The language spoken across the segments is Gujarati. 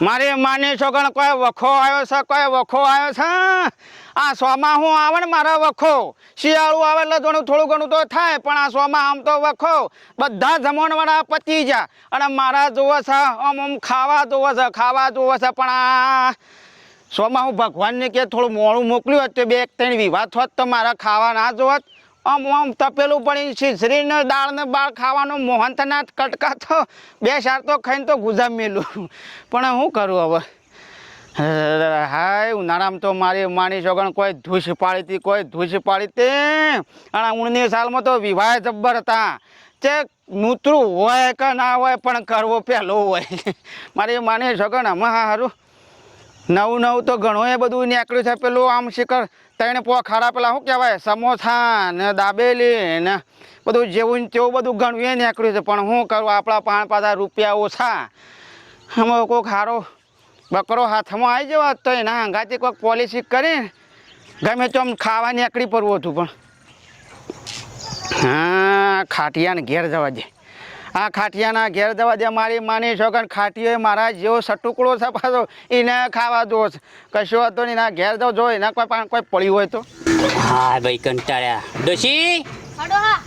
મારી માની છોકણ કોઈ વખો આવ્યો છે, કોઈ વખો આવ્યો છે? આ સોમાં હું આવે ને મારા વખો? શિયાળું આવે એટલે થોડું થોડું ઘણું તો થાય, પણ આ સોમાં આમ તો વખો. બધા જમણવાળા પતી જા અને મારા જોવે છે, આમ આમ ખાવા જોવે છે, ખાવા જોવે છે, પણ આ સોમાં હું ભગવાનને કે થોડું મોડું મોકલ્યું હોત તો બે ત્રણ વિવાહ હોત તો મારા ખાવા ના જોવત આમ આમ તપેલું પડી ખીચડીને દાળને, બાળ ખાવાનું મોહનથના કટકા તો બે શાર તો ખાઈને તો ગુજામ મેલું. પણ હું કરું હવે? હાય, ઉનાળામાં તો મારી માની છોકણ કોઈ ધૂસ પાડી હતી કોઈ ધૂસ પાડી તે અને ઉણની સાલમાં તો વિવાહ જબ્બર હતા. તે નૂતરું હોય કે ના હોય પણ કરવો પહેલો હોય. મારી માની છોકણ આમાં સારું નવું નવું તો ઘણું એ બધું નીકળ્યું છે. પેલું આમ શિખર ત્રણ પો ખાડા પેલા શું કહેવાય? સમોસા ને દાબેલી ને બધું જેવું તેવું બધું ઘણું એ નીકળ્યું છે. પણ શું કરું? આપણા પાંચ પાછા રૂપિયા ઓછા. આમાં કોઈક હારો બકરો હાથમાં આવી જવા તો એના હંગાથી કોઈક પોલિસી કરી. ગમે તો આમ ખાવા નીકળી પડવું હતું પણ. હા, ખાટિયાને ઘેર જવા દે. આ ખાટિયાના ઘેર જવા દે મારી માની છોકર ખાટીઓ મારા જેવો સટુકડો છે પાછો એને ખાવા દો છે. કશો હતો નહીં એના ઘેર જાવ જો એના કોઈ પણ કોઈ પડ્યું હોય તો. હા ભાઈ કંટાળ્યા. ડોશી? હડો હા.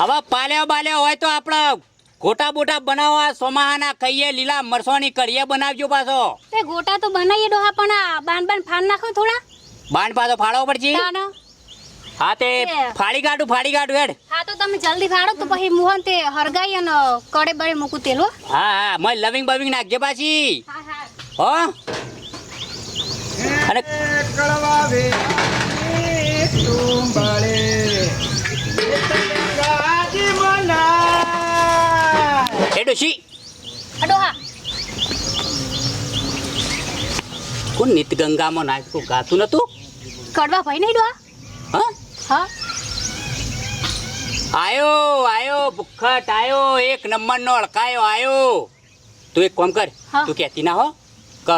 હવે પાલ્યા બાલ્યા હોય તો આપણે ગોટા બોટા બનાવવા સોમાહાના કહીએ લીલા મરસોની કરીએ બનાવજો પાછો. તે ગોટા તો બનાવીએ ડોહા પણ આ બાન બાન ફાન નાખો થોડા. બાંધ પાછો ફાળો પડશે. હા તે. ફાડી કાઢું ફાડી કાઢું હેડ. હા તો તમે જલ્દી ફાડો તો પછી મોહન તે હરગાઈ અને કડે બળે મૂકું તેલ હો. હા હા મય લવિંગ બવિંગ નાખજે પાછી. હા હા. હો? અને હા. કોણ નિત ગંગામાં નાખ્યું ગાતું નતું? કડવા ભાઈ નહીં ડોહા હા? હા? આયો આયો ભૂખટ આયો એક નંબર નો અળકાયો આયો. તું એક કામ કર તું કહેતી ના હો. ક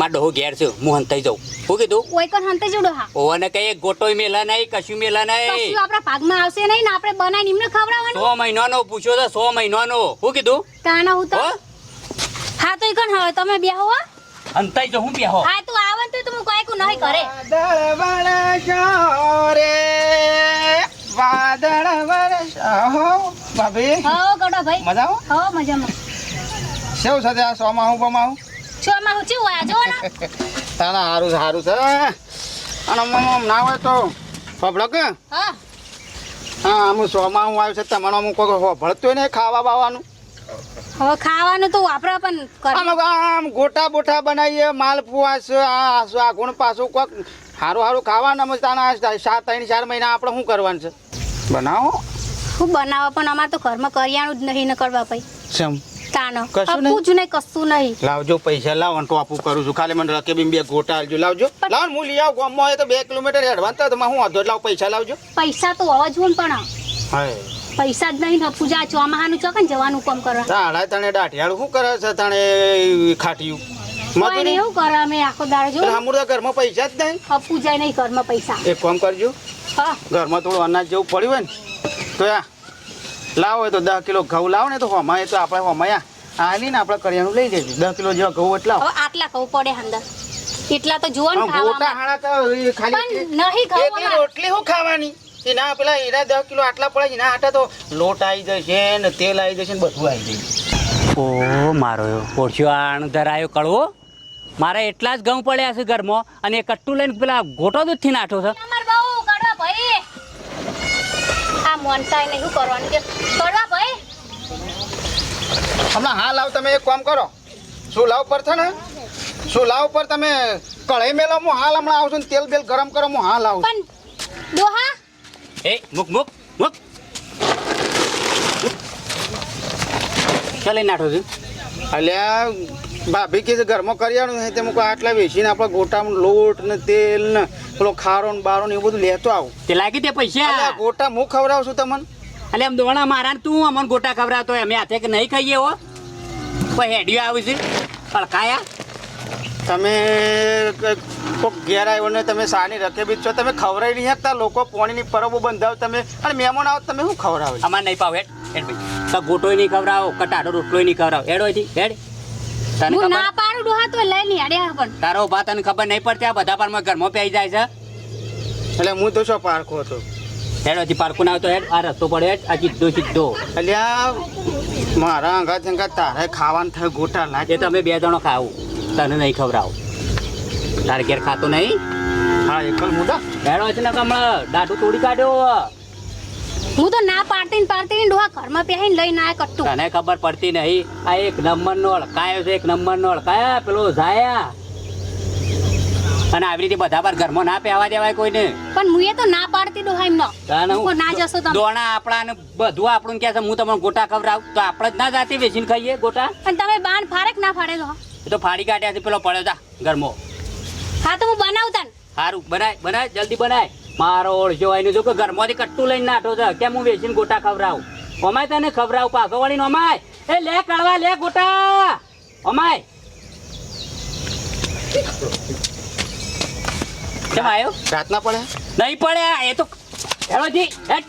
માર ડોહો ઘેર છે હું હંતાઈ જાઉં. હું કીધું? ઓય કોણ હંતે જો ડોહા ઓને કઈ ગોટોય મેલા નહીં કશું મેલા કશું આપણા ભાગમાં આવશે નહીં ને આપણે બનાવીને એમને ખવડાવવાનું? 100 મહિનાનો પૂછ્યો તો 100 મહિનાનો. હું કીધું? કાના હું તો હા? તો ઈ કોણ હવે તમે બેહો હો. હંતાઈ જો હું બેહો. હા તું આવે ને તો તું કોઈ કુ નહીં કરે. વાદળ રે વાદળ વરસાવો. ભાભી હો ગડો ભાઈ. મજા આવો હો મજામાં. આ સોમાં હું બમાવું છો માં હું ચેવું આ જો ને. તારા સારું સારું છે અને ના હોય તો ફબડો કે? હા. હા આમ સોમાં હું આવ્યું છે તમારો કોઈ ભળતું ને ખાવા બાવાનું? હવે ખાવાનું તો વાપરા પણ આમ આમ ગોટા બોટા બનાવીએ માલપુઆ છે આ આ ગુણ પાછું કોક સારું સારું ખાવાનું અમે તાના સાત ત્રણ ચાર મહિના આપણે શું કરવાનું છે? બનાવો. શું બનાવો? પણ અમારે તો ઘરમાં કરિયાણું જ નહીં ને કરવા ભાઈ. સેમ તાનો કશું નહીં? કશું લાવજો પૈસા લાવો તો આપું કરું છું. ખાલી મને રકે બે ગોટા આલજો લાવજો. હું લઈ આવું ગામમાં હોય તો બે કિલોમીટર એડવાન્સ તો હું અધો લાવ પૈસા લાવજો. પૈસા તો હોવા જોઈએ પણ. હા પૈસા જ નહીં ને પૂજા ચોમાહાનું ચોકન જવાનું કામ કરવા. તાળા તને દાઢિયાળું શું કરે છે તને ખાટિયું? મજૂરી? એવું કરે અમે આખો દાડો જો. હમુરદા ઘરમાં પૈસા જ નહીં? પૂજા નહીં ઘરમાં પૈસા. એક કામ કરજો. હા. ઘરમાં થોડું અનાજ જેવું પડ્યું હોય ને તો આ લાવો તો દસ કિલો ઘઉં લાવો ને તો હોમાય તો આપણે હોમાયા. આની ને આપણે કરિયાણું લઈ જઈશું દસ કિલો જેવા ઘઉં એટલા આટલા ઘઉં પડે અંદર. એટલા તો જુઓ ને ખાવું રોટલી શું ખાવાની? એના પેલા એના દસ કિલો આટલા પડે એના આટા તો લોટ આવી જશે ને તેલ આવી જશે ને બધું આવી જશે. ઓ મારો પોળ્યો આણ ધરાયો કળવો મારે એટલા જ ઘઉં પડ્યા છે ઘરમાં અને એ કટ્ટુ લઈને પેલા ગોટો દૂધથી નાઠો છે. બહુ કડવા ભાઈ. આ મોનતાય નહીં શું કરવાનું કે કડવા ભાઈ. હમણાં હા લાવ તમે એક કામ કરો. શું લાવ પર છે ને? શું લાવ પર તમે કઢાઈ મેલો હું હાલ હમણાં આવશું ને તેલ બેલ ગરમ કરો હું હાલ આવું પણ ડોહા એ મુક મુક મુક ચાલી નાઠો છું અલ્યા ભાભી કે છે ઘરમાં કરિયાણું છે તે મૂકો આટલા વેચીને આપણે ગોટામાં લોટ ને તેલ ને પેલો ખારો ને બારો ને એવું બધું લેતો આવું. તે લાગી તે પૈસા. ગોટા હું ખવડાવશું તમને? અલે એમ દોણા મારા તું અમને ગોટા ખવડાવતો અમે હાથે કે નહીં ખાઈએ હો? પછી હેડિયો આવી છે પળકાયા તમે કોઈક ઘેર આવ્યો ને તમે સાની રકેબી છો. તમે ખવડાવી નહીં શકતા. લોકો પોણીની પરબો બંધાવ તમે. અને મહેમાન આવો તમે શું ખવડાવો? અમારે નહીં પાવ હેડ હેડ ભાઈ. તો ગોટોય નહીં ખવડાવો કટાડો રોટલોય નહીં ખવડાવો. હેડ હોય હેડ. તને ખબર? ના પાડું ડોહા તો લઈ નહીં અડ્યા પણ. તારો ભા તને ખબર નહીં પડતી આ બધા પારમાં ઘરમાં પેઈ જાય છે. એટલે હું તો શું પારખો હતો? હેડ હજી પારખો ના આવતો હેડ. આ રસ્તો પડે હેડ. આ સીધો સીધો. એટલે આ મારા અંગાત અંગાત તારે ખાવાનું થાય ગોટા એ લાગે તમે બે જણો ખાવું. તને નહીં ખવડાવું. તારે ઘેર ખાતો નહીં? હા એકલ મુદા. બેડો છે ને કમળ દાઢું તોડી કાઢ્યો હું. તો ના પાડતી પાડતી ડોહા ઘરમાં પહેરીને લઈને આયા કટ્ટુ તને ખબર પડતી નહીં? આ એક નંબર નો અળકાયો છે એક નંબર નો અળકાયા પેલો ઝાયા. અને આવી રીતે બધા પર ઘરમાં ના પહેવા દેવાય કોઈને. પણ હું એ તો ના પાડતી દો હું- હું ના જશો તમે. દોણા આપણા ને બધું આપણું કે છે હું તમને ગોટા ખવડાવું. તો આપણે જ ના જાતે વેચીને ખાઈએ ગોટા? પણ તમે બાન ફારેક ના ફાડે એ તો ફાડી કાઢ્યા છે પેલો પડ્યો તા ઘરમાં. હા તો હું બનાવતા સારું બનાય બનાય જલ્દી બનાય. મારો ઓળખ્યો હોય જો કે ઘરમાંથી કટ્ટું લઈને નાઠો છે કેમ હું વેચીને ગોટા ખવડાવું? અમાય તને ખવડાવું પાછો વળીને અમાય એ લે કડવા લે ગોટા. અમાય કેમ આવ્યો રાતના પડે? નહીં પડે એ તો હેલો જી હેટ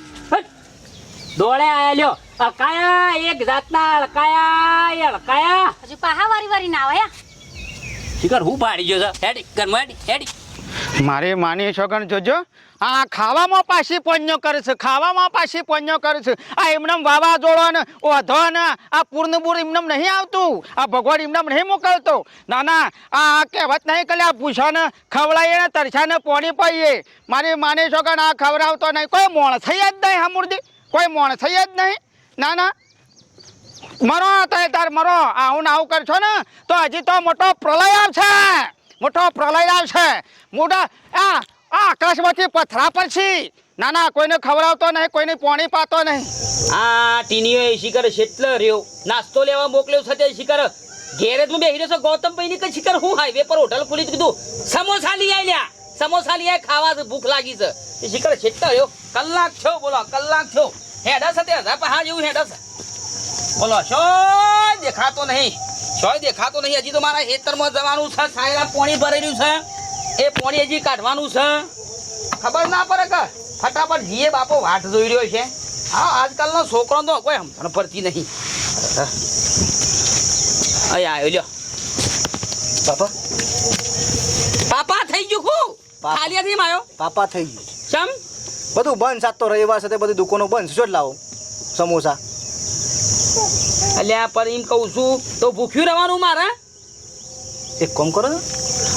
દોડે આયા લ્યો. અકાયા એક જાતના અળકાયા એ અળકાયા. હજુ પાહા વારી વારી ના આવ્યા શિકર હું પાડી ગયો છે. હેડી ઘરમાં હેડી હેડી. મારી માની છોકન જોજો, આ ખાવામાં પાછી પોન્યો કરે છે, ખાવામાં પાછી પોન્યો કરે છે. આ એમનેમ વાવાઝોડો ને ઓધો ને આ પૂર્ણ પૂર એમનેમ નહીં આવતું. આ ભગવાન એમનેમ નહીં મોકલતો. ના ના આ કહેવત નહીં કરે આ પૂછાને ખવડાવીએ ને તરછાને પોણી પાઈએ. મારી માની છોકન આ ખવડાવતો નહીં. કોઈ મોણ થઈ જ નહીં હમુરદી કોઈ મોણ થઈ જ નહીં. ના ના મરો તાર મરો. આવું ને આવું કરશો ને, તો હજી તો મોટો પ્રલય આવશે. મોટો પ્રલય આવશે મોટા આ આકાશમાંથી પથરા પડશે. ના ના કોઈને ખવડાવતો નહીં કોઈને પાણી પાતો નહીં. આ ટીનીઓ એ શિખર શેટલો રહ્યો? નાસ્તો લેવા મોકલ્યો છે તે શિખર ગેરેજમાં જ હું બેહી રહ્યો છું ગૌતમભાઈ ની શિખર હું હાઈવે પર હોટલ ખુલી કીધું. સમોસા લઈ આવ્યા સમોસા લઈ ખાવા છે, ભૂખ લાગી છે. એ શિખર શેટલો રહ્યો. કલાક છો બોલો કલાક છો હેડા છે તે હજાર પહા જેવું હેડા છે. બોલો શો દેખાતો નહીં. શોય દેખાતો નહીં. હજી તો મારા ખેતરમાં જવાનું છે. સાયરા પોણી ભરેલું છે. એ પોણી હજી કાઢવાનું છે. ખબર ના પડે કે ફટાફટ જીએ બાપો વાટ જોઈ રહ્યો છે. હા આજકાલનો છોકરો તો કોઈ સમજણ પડતી નહીં. અહીં આવ્યો લ્યો. પાપા પાપા થઈ ગયું ખૂબ. ખાલી નથી આવ્યો. પાપા થઈ ગયું. ચમ બધું બંધ સાત તો રવિવાર સાથે બધી દુકાનો બંધ શું જ લાવો સમોસા. અલ્યા પર એમ કહું છું તો ભૂખ્યું રહેવાનું મારે? એક કામ કરો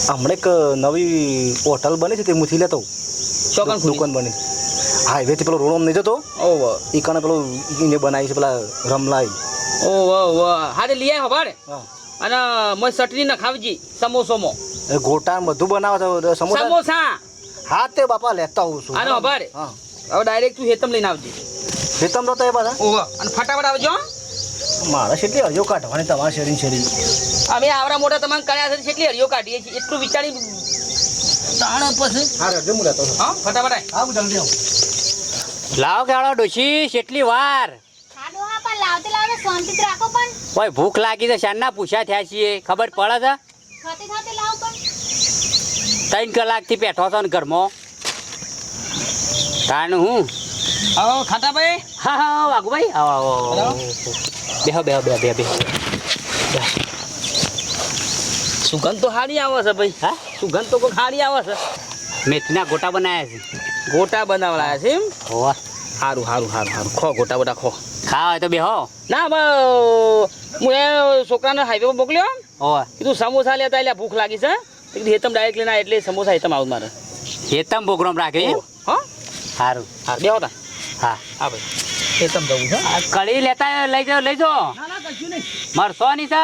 હમણાં એક નવી હોટલ બની છે તે મુથી લેતો ચોકન દુકાન બની. હાઈવે થી પેલો રોડ નહીં જતો ઓહો. એ કારણે પેલો એને બનાવી છે પેલા રમલાઈ. ઓહો ઓહો. હા તે લઈ આવ્યો હવાડે અને મય ચટણી ખાવજી સમોસોમાં. એ ગોટા બધું બનાવે છે સમોસા? સમોસા? હા તે બાપા લેતા આવું છું. અને હવાડે હા. હવે ડાયરેક્ટ તું હેતમ લઈને આવજે. હેતમ તો એ પાછા ઓહો. અને ફટાફટ આવજો હો. મારા શેટલી હરિયો કાઢવાની તમારા શેરી શેરી. અમે આવરા મોટા તમામ કર્યા છે કેટલી હરિયો કાઢીએ છીએ. એટલું વિચારી તાણ પછી. હા રજો હું તો હા ફટાફટ હું જલ્દી આવું. લાવ ગાળો ડોશી કેટલી વાર. હા ડોહા પણ લાવતે લાવતે શાંતિ રાખો પણ. ઓય ભૂખ લાગી છે શાનના પૂછ્યા થયા છીએ. ખબર પડે છે? ખાતે ખાતે લાવ ત્રણ કલાકથી બેઠો છો ને ઘરમાં. કાનું હું. આવો ખાતા ભાઈ હા હા વાઘુભાઈ. હા આવો આવો. બેહો બેહો બેહો બેહો બેહો. સુગંધ તો સારી આવે છે ભાઈ? હા? સુગંધ તો કોઈ સારી આવે છે? મેથીના ગોટા બનાવ્યા છે. ગોટા બનાવડાયા છે એમ? હોવા સારું સારું સારું સારું ખો ગોટા બોટા ખો. ખાવા હોય તો બેહો. ના હું એ છોકરાને હાઈવે પર મોકલ્યો હોવા કીધું સમોસા લેતા એટલે ભૂખ લાગી છે. કીધું હેતમ ડાયરેક્ટ લેના એટલે સમોસા હેતમ આવું મારે. હેતમ પ્રોગ્રામ રાખે હા. સારું હા બેહો તા. હા. હા ભાઈ. હેતમ જવું છે. કળી લેતા લઈ જાઓ લઈ જાઓ. મારો ના કશું નહીં. છે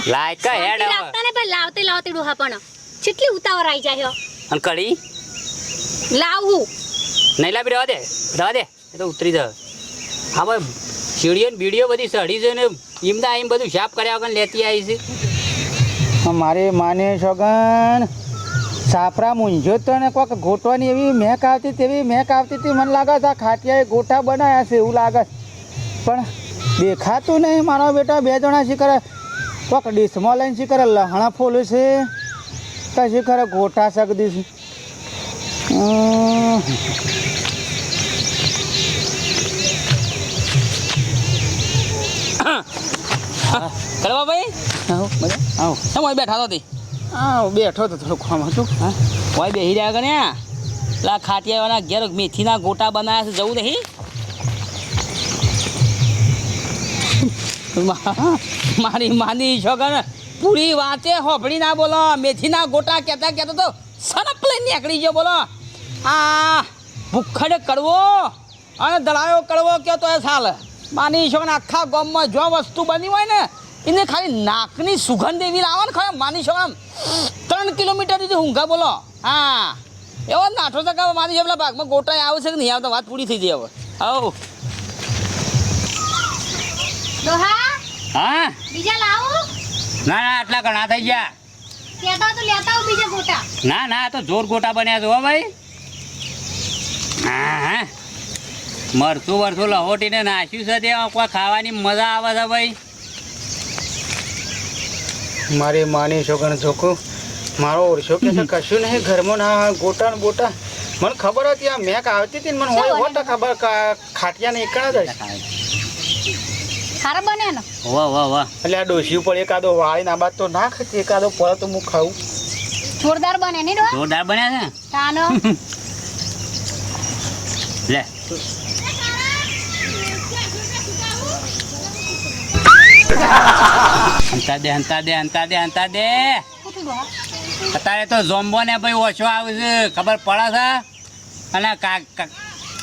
લાયક હેડ. હવે. ને પણ લાવતે લાવતે ડોહા પણ. કેટલી ઉતાવળ આવી જાય હો. અને કળી લાવું. નહીં લાવી રહેવા દે રહેવા દે. એ તો ઉતરી જા હા ભાઈ સીડીઓ ને બીડીઓ બધી સડી છે ને એમના એમ બધું સાફ કર્યા વગર લેતી આવી છે. મારે માને છોકન સાપરા મૂંઝ્યો તો ને કોઈક ગોટવાની એવી મેક આવતી તેવી મેક આવતી હતી. મને લાગે છે આ ખાટિયાએ ગોટા બનાવ્યા છે એવું લાગે પણ દેખાતું નહીં. મારો બેટા બે જણા શીખરે કોઈક ડીશમાં લઈને શીખરે લહણા ફોલે છે. કે શીખરે ગોટા શકદી છે. કરવા ભાઈ. આવો આવો બેઠા તો આવો બેઠો તો થોડું ખોમ હતું હા? હોય બેહી રહ્યા ને પેલા ખાટિયાવાના ઘેર મેથીના ગોટા બનાવ્યા છે જવું નહીં? મારી માની છોકર પૂરી વાતે હોભળી ના બોલો. મેથીના ગોટા કહેતા કહેતા તો સરપ લઈને નીકળી ગયો બોલો. આ ભૂખડ કડવો અને દળાયો કડવો કહેતો એ સાલ. માની છોકર આખા ગામમાં જો વસ્તુ બની હોય ને એને ખાલી નાકની સુગંધ એવી લાવે ને ખરા માની છોકર આમ ત્રણ કિલોમીટર સુધી ઊંઘા બોલો. હા. એવો નાઠો ટકા મારી છોકરા ભાગમાં ગોટા આવે છે કે નહીં આવતા વાત પૂરી થઈ ગઈ હવે. આવો. હા? બીજા લાવો. ના ના આટલા ઘણા થઈ ગયા. તો લેતા આવો બીજા ગોટા. ના ના આ તો જોર ગોટા બન્યા છો હો ભાઈ. હા હા. મરચું વરચું લહોટીને નાખ્યું છે તે કોઈ ખાવાની મજા આવે છે ભાઈ. મારી માની છોકરાને જોખું મારો ઓરછો કે કશું નહીં ઘરમાં ના ગોટા ને બોટા. મને ખબર હતી આ મેક આવતી હતી ને મને હોય હોય તો ખબર કા- ખાટિયા ને એકણા જ સારા બને ને? વાહ વાહ વાહ. એટલે આ ડોસી ઉપર એકાદો વાળી ના બાદ તો ના ખાતી એકાદો પર તો હું ખાઉં. જોરદાર બને નહીં જોરદાર બને છે? તાનો. લે. હંતા દે હંતા દે હંતા દે હંતા દે. અત્યારે તો ઝોમ્બો ને ભાઈ ઓછો આવે છે ખબર પડે છે? અને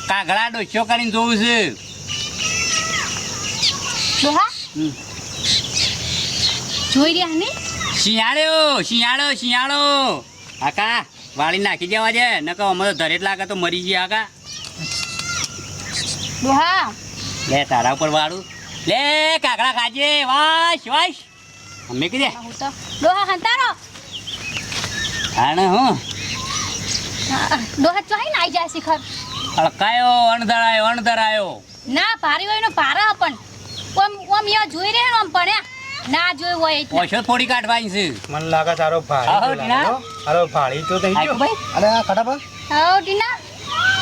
કાગડા ડોસ્યો કરીને જોવું છે. જોઈ રહ્યા ને? શિયાળો શિયાળો શિયાળો. આકા વાળી નાખી દેવા છે ન કહો અમે તો ધરેટ લાગે તો મરી ગયા આકા. ડોહા લે તારા ઉપર વાળું. લે કાકડા ખાજે વાશ વાશ. અમે કીધે હું તો ડોહા હંતારો. આને હું. ડોહા ચોઈ ના આવી જાય શિખર. અળકાયો અણધરાયો અણધરાયો ના ભારી હોય નો પારા પણ. ઓમ ઓમ યો જોઈ ઓમ પડ્યા ના જોયું હોય ઓછો થોડી કાઢવાની છે. મને લાગે તારો આહો, ભાઈ ટીના. તારો ભાઈ તો થઈ ગયો. ભાઈ અને આ ખાટાપા હો ટીના.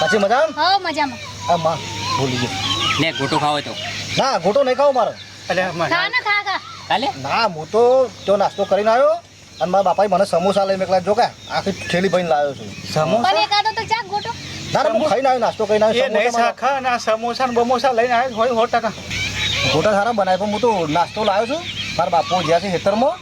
પછી મજા આવે હો મજામાં. આ માં ભૂલી ગયો. લે ગોટો ખાવો તો. ના ગોટો નહીં ખાવો મારો. ખા ખા. કાલે? ના હું તો તો નાસ્તો કરીને આવ્યો અને મારા બાપાએ મને સમોસા લઈને એકલા જો કે આખી થેલી ભરીને લાવ્યો છું. સમોસા? અને એકાદો તો ચા ગોટો ના ના હું ખાઈને આવ્યો નાસ્તો કરીને આવ્યો નહીં સમોસા મારા- સાખા ના સમોસા ને બમોસા લઈને આવ્યો હોય હો ટકા. ગોટા સારા બનાવે પણ હું તો નાસ્તો લાવ્યો છું. મારા બાપુ જ્યાં છે ખેતરમાં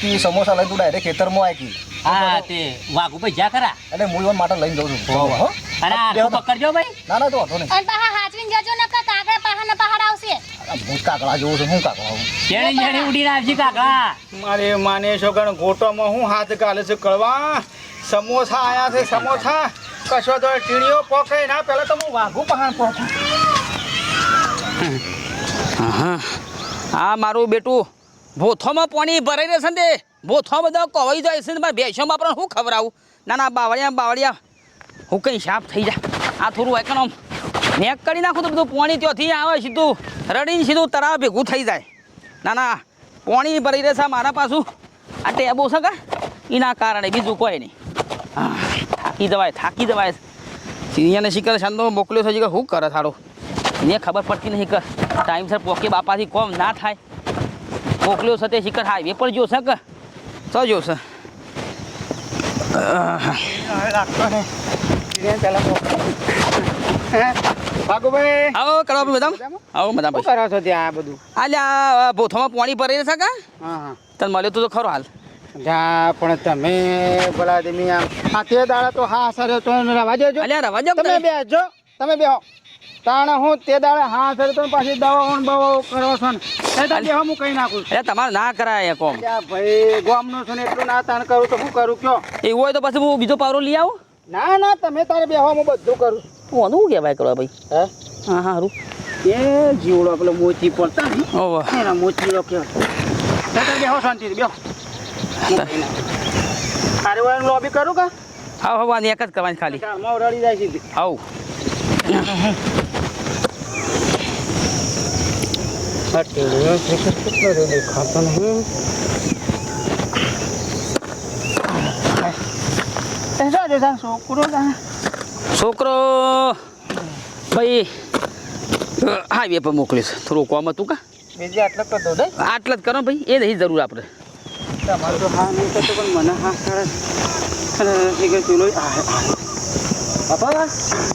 કે સમોસા લઈને તું ડાયરેક્ટ ખેતરમાં આવી હા તે વાઘુ ભાઈ જા ખરા? એટલે હું એવા માટે લઈને જઉં છું. હો અને પકડજો ભાઈ. ના ના તો વાંધો નહીં. અને પાહા હાચવીને જજો ને કાગળ પાહા ને પહાડ આવશે. આ હું કાકડા જોઉં છું હું કાકડા હું જેણે જેણે ઉડી નાખી કાકડા. મારે માને છોકરા ગોટોમાં હું હાથ ગાલે છે કળવા? સમોસા આયા છે સમોસા? કશો તો ટીણીઓ પોકે ના પહેલા તો હું વાઘું પહાણ પોકું આ મારું બેટું ભોથોમાં પાણી ભરાઈ રહેશે ને તે. ભોથો બધા કવાઈ જાય છે ને મારે ભેંસોમાં પણ હું ખવડાવું? ના ના બાવળિયા બાવળિયા. હું કંઈ સાફ થઈ જાય આ થોડું એકણ આમ. નેક કરી નાખું તો બધું પાણી ત્યાંથી આવે સીધું રડીને સીધું તળાવ ભેગું થઈ જાય. ના ના પાણી ભરી રહેશે મારા પાછું. આ ટેબો છે કા? એના કારણે બીજું કોઈ નહીં. હા થાકી જવાય થાકી જવાય. સિનિયરને શીખર છંદો મોકલ્યો છે કે શું કરે થારો એને ખબર પડતી નહીં કે ટાઈમસર પોકે બાપાથી કોમ ના થાય. મોકલ્યો છે તે શિખર હાઈવે પર જોશે કે? તો જોશે હે? વાઘુભાઈ આવો કરવા બધા આવો બધા શું કરો છો ત્યાં આ બધું? આલ્યા ભોથોમાં પાણી ભરાઈ રહેશે કા? હા હા. તને મળ્યો તું ખરો હાલ. જા પણ તમે ભલા દમી આમ. આ તે દાડા તો હા સર તો રવા દેજો. અલ્યા રવા દો તમે બેસજો તમે બેહો. તાણે હું તે દાડે હા સર તો પાછી દવાઓ ને બવાઓ કરો છો ને. એ તો હું કઈ નાખું છું. અરે તમારે ના કરાય કોમ. ભાઈ ગામનો છો ને એટલું ના તાણ કરું તો શું કરું કયો? એવું હોય તો પછી હું બીજો પાવરો લઈ આવું? ના ના તમે તારે બેહો હું બધું કરું હું શું કહેવાય કરો ભાઈ? હે? હા હા હારું. એ જીવડો પેલો મોચી પડતા ને ઓહો એના મોચીડો કહેવાય બેહો શાંતિ બેહો. તારે હું લોબી કરું કા? હા હા વાની એક જ કરવાની ખાલી. ચાલમાં રડી જાય છે આવ. આ ટેલિયો ક્રિકેટ કેટલો નહીં જો છોકરો. છોકરો ભાઈ હા બે પર મોકલીશ. થોડું કોમ હતું કા? બીજી આટલો આટલા જ કરો ભાઈ એ નહીં જરૂર આપણે. તમારે તો હા નહીં થતો પણ મને હા બાપા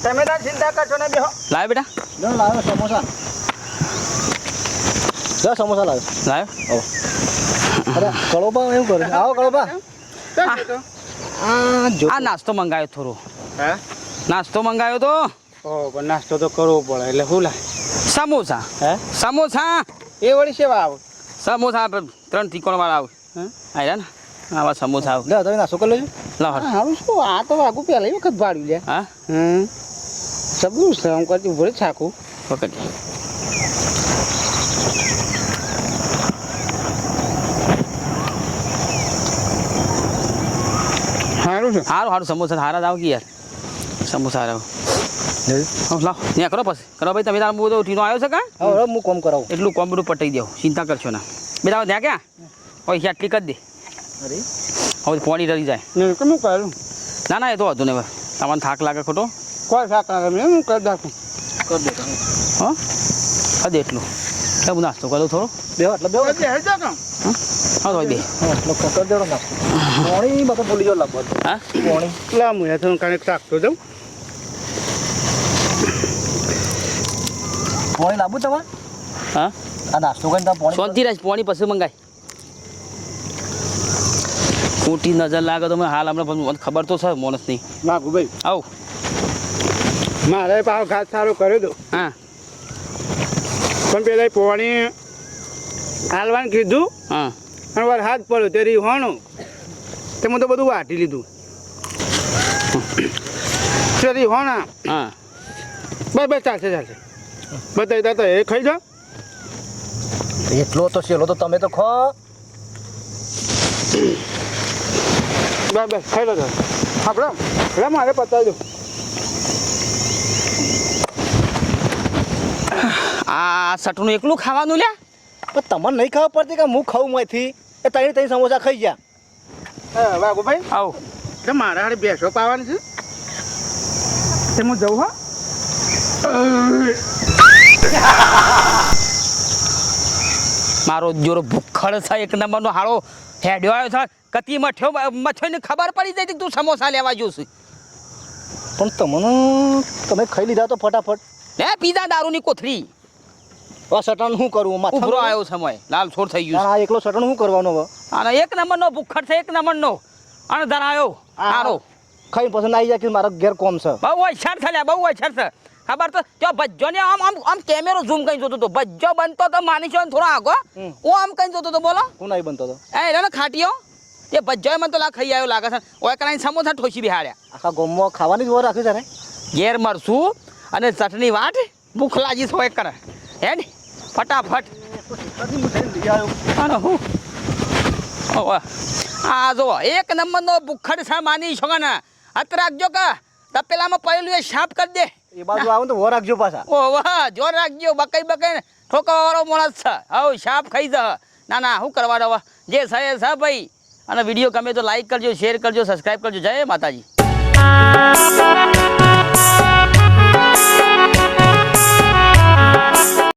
તમે તાર ચિંતા કરશો ને બેહો. લાવ્યો બેટા. જો લાવ્યો સમોસા. જો સમોસા લાવ્યો લાવ્યો અરે કળોબા એવું કરે આવો કળોબા આ જો નાસ્તો મંગાવ્યો થોડો. હા? નાસ્તો મંગાવ્યો તો? ઓ પણ નાસ્તો તો કરવો પડે એટલે શું લા? સમોસા. હે? સમોસા? એ વળી સેવા આવે? સમોસા ત્રણ ત્રિકોણ વાળા આવે. હં? આવ્યા ને? આવા સમોસા આવે. લે તમે નાસ્તો કરી લેજો. લાવ હારું. શું? આ તો વાગુ પહેલા વખત ભાડ્યું લે. હા? હમ સબલું છે આમ કરતી ઉભરે છાકું. પકડી સારું છે. સારું સારું સમોસા સારા જ આવ કે યાર. સમોસા આવે લાવ. ત્યાં કરો પછી. કરો ભાઈ તમે તારા બધો ઠીનો આવ્યો છે કા? હવે હું કોમ કરાવું. એટલું કોમ બધું પટાઈ દઉં ચિંતા કરશો ના. બેટા ત્યાં ક્યાં? હોય આટલી કરી દે. અરે. હવે પોણી રહી જાય. ને કે હું કરું. ના ના એ તો હતું ને હવે. તમને થાક લાગે ખોટો? કોઈ થાક લાગે મેં હું કરી નાખું. કરી દે હા? દે એટલું. એટલે હું નાસ્તો કરું થોડો. બે એટલે બે હા તો બે. કરી દેડો નાસ્તો. પોણી બધો ભૂલી જાવ લગભગ હા? પોણી. એટલે હું કાંઈક શાકતો જાઉં પોણી લાવું તમારે? હા? આ નાસ્તો કરીને તમે પોણી શાંતિ રાખ પાણી પછી મંગાય. ખોટી નજર લાગે તો મને હાલ હમણાં પણ મને ખબર તો છે મોનસની ના ભાઈ. આવ. મારે પાવ ઘાસ સારો કર્યો તો. હા. પણ પેલા પોણી હાલવાનું કીધું હા. અને વાર હાથ પડ્યો તે રીહોણું તે મેં તો બધું વાટી લીધું. તે રીહોણા હા. બસ બસ ચાલશે ચાલશે. બતાવી તા તો એ ખાઈ જા. એટલો તો શેલો તો તમે તો ખો. બસ બસ ખાઈ લો આપણે એટલે મારે પતાવી દો આ સટનું એકલું ખાવાનું લ્યા? પણ તમને નહીં ખબર પડતી કે હું ખાઉં માંથી એ તઈ તઈ સમોસા ખાઈ ગયા. હા વાઘુભાઈ? આવો. એટલે મારા હારે બેસો પાવાની છે. તે હું જઉં હા? મારો જોરો ભૂખડ છે એક નંબરનો હાળો હેડ્યો આવ્યો છે કતી મઠ્યો મઠ્યોને ખબર પડી જાય કે તું સમોસા લેવા જોશે પણ તમને તમે ખાઈ લીધા તો ફટાફટ. લે પીધા દારૂની કોથળી. આ સટન શું કરવું માથા ઉભરો આવ્યો સમય લાલ છોડ થઈ ગયું આ એકલો સટન શું કરવાનો હવે. અને એક નંબરનો ભૂખડ છે એક નંબરનો. અને ધરાયો આરો ખાઈ પસંદ આવી જાય કે મારા ઘેર કોમ છે. બહુ હોય છે બહુ હોય છે. ખબર તો? જો ભજ્જો ને આમ આમ આમ કેમેરો ઝૂમ કરીને જોતો તો ભજ્જો બનતો તો માની છો ને થોડો આગો. હું આમ કઈ જોતો તો બોલો. હું નહીં બનતો તો. એ એટલે ખાટીયો તે ભજ્જો મને તો લા ખાઈ આવ્યો લાગે છે. ઓય કરાઈ સમોસા ઠોસી બિહાડ્યા. આખા ગોમો ખાવાની જ વર રાખ્યું છે ને? ઘેર મરશું અને ચટણી વાટ ભૂખ લાગી હોય કરે. હે ને? ફટાફટ. આ જો એક નંબરનો ભૂખડ છે માની છો ને. હત રાખજો કે તપેલામાં પડેલું એ સાફ કરી દે. એ બાજુ આવું તો વર રાખજો પાછા. ઓ, વાહ, જોર રાખજો, બકાઈ બકાઈ ઠોકવા વાળો માણસ છે. હવે સાપ ખાઈ જ ના ના, શું કરવા હવે જે છે છે ભાઈ. અને વીડિયો ગમે તો લાઈક કરજો શેર કરજો સબસ્ક્રાઈબ કરજો. જય માતાજી.